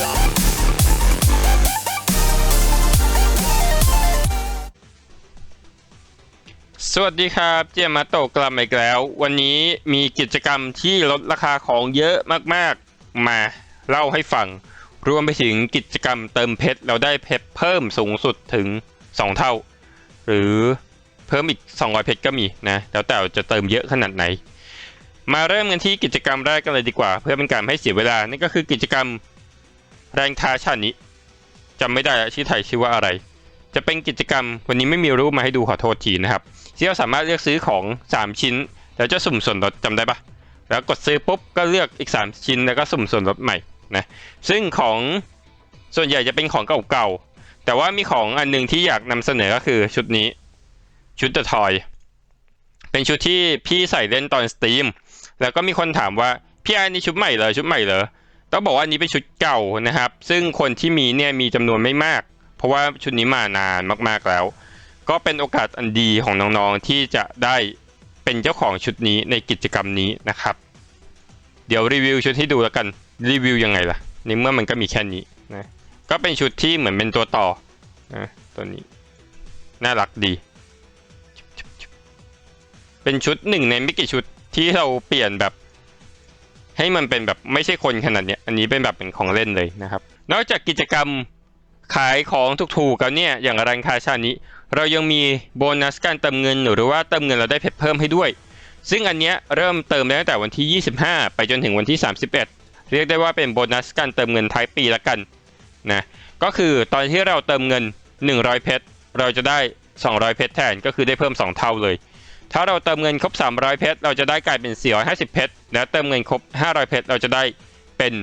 สวัสดีครับ เจมมาโตกลับมาอีกแล้ว วันนี้มีกิจกรรมที่ลดราคาของเยอะมากๆ มาเล่าให้ฟัง รวมไปถึงกิจกรรมเติมเพชรเราได้เพชรเพิ่มสูงสุดถึง 2 เท่า หรือเพิ่มอีก 200 เพชรก็มีนะ แล้วแต่จะเติมเยอะขนาดไหน มาเริ่มกันที่กิจกรรมแรกกันเลยดีกว่า เพื่อเป็นการให้เสียเวลานั่นก็คือกิจกรรม แรงท้าชาตินี้จำไม่ได้ชื่อไทยชื่อว่าอะไร จะเป็นกิจกรรมวันนี้ไม่มีรูปมาให้ดูขอโทษทีนะครับที่เราสามารถเลือกซื้อของ 3 ชิ้น แล้วจะสุ่มส่วนลดจำได้ปะแล้วกดซื้อปุ๊บก็เลือกอีก 3 ชิ้นแล้วก็สุ่มส่วนลดใหม่นะซึ่งของส่วนใหญ่จะเป็นของเก่าๆแต่ว่ามีของอันหนึงที่อยากนำเสนอก็คือชุดนี้ชุดเดอะทอยเป็นชุดที่พี่ใส่เล่นตอนสตรีมแล้วก็มีคนถามว่าพี่อ้นี่ชุดใหม่เหรอชุดใหม่เหรอ ต้องบอกว่าอันนี้เป็นชุดเก่านะครับ ซึ่งคนที่มีเนี่ยมีจำนวนไม่มาก เพราะว่าชุดนี้มานานมากๆแล้ว ก็เป็นโอกาสอันดีของน้องๆที่จะได้เป็นเจ้าของชุดนี้ในกิจกรรมนี้นะครับ เดี๋ยวรีวิวชุดให้ดูแล้วกันรีวิวยังไงล่ะในเมื่อมันก็มีแค่นี้นะก็เป็นชุดที่เหมือนเป็นตัวต่อนะตัวนี้น่ารักดี เป็นชุดหนึ่งในไม่กี่ชุดที่เราเปลี่ยนแบบ ให้มันเป็นแบบไม่ใช่คนขนาดเนี้ยอันนี้เป็นแบบเป็นของเล่นเลยนะครับ นอกจากกิจกรรมขายของถูกๆกันเนี่ยอย่างร้านค้าชานี้ เรายังมีโบนัสการเติมเงินหรือว่าเติมเงินเราได้เพชรเพิ่มให้ด้วย ซึ่งอันเนี้ยเริ่มเติมได้ตั้งแต่วันที่ 25 ไปจนถึงวันที่ 31 เรียกได้ว่าเป็นโบนัสการเติมเงินท้ายปีละกันนะก็คือตอนที่เราเติมเงิน 100 เพชรเราจะได้ 200 เพชรแทนก็คือได้เพิ่ม 2 เท่าเลย ถ้าเราเติมเงินครบ 300 เพชร เราจะได้กลายเป็น 450 เพชร แล้วเติมเงินครบ 500 เพชร เราจะได้เป็น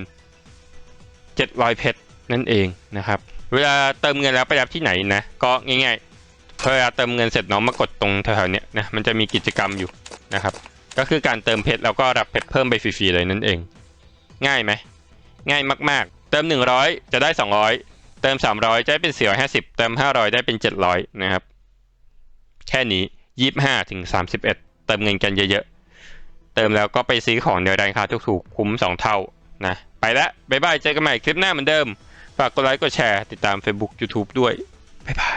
700 เพชร นั่นเองนะครับ เวลาเติมเงินแล้วไปรับที่ไหนนะ ก็ง่ายๆเวลาเติมเงินเสร็จน้องมากดตรงแถวๆนี้นะ มันจะมีกิจกรรมอยู่นะครับ ก็คือการเติมเพชรแล้วก็รับเพชรเพิ่มไปฟรีๆเลยนั่นเอง ง่ายไหม ง่ายมากๆ เติม 100 จะได้ 200 เติม 300 จะได้เป็น 450 เติม 500 ได้เป็น 700 นะครับ แค่นี้ ยี่สิบห้าถึงสามสิบเอ็ดเติมเงินกันเยอะๆ เติมแล้วก็ไปซื้อของในร้านค้าถูกๆ คุ้มสองเท่านะ ไปแล้วบ๊ายบาย เจอกันใหม่คลิปหน้าเหมือนเดิม ฝากกดไลค์ กดแชร์ ติดตาม Facebook YouTube ด้วย บ๊ายบาย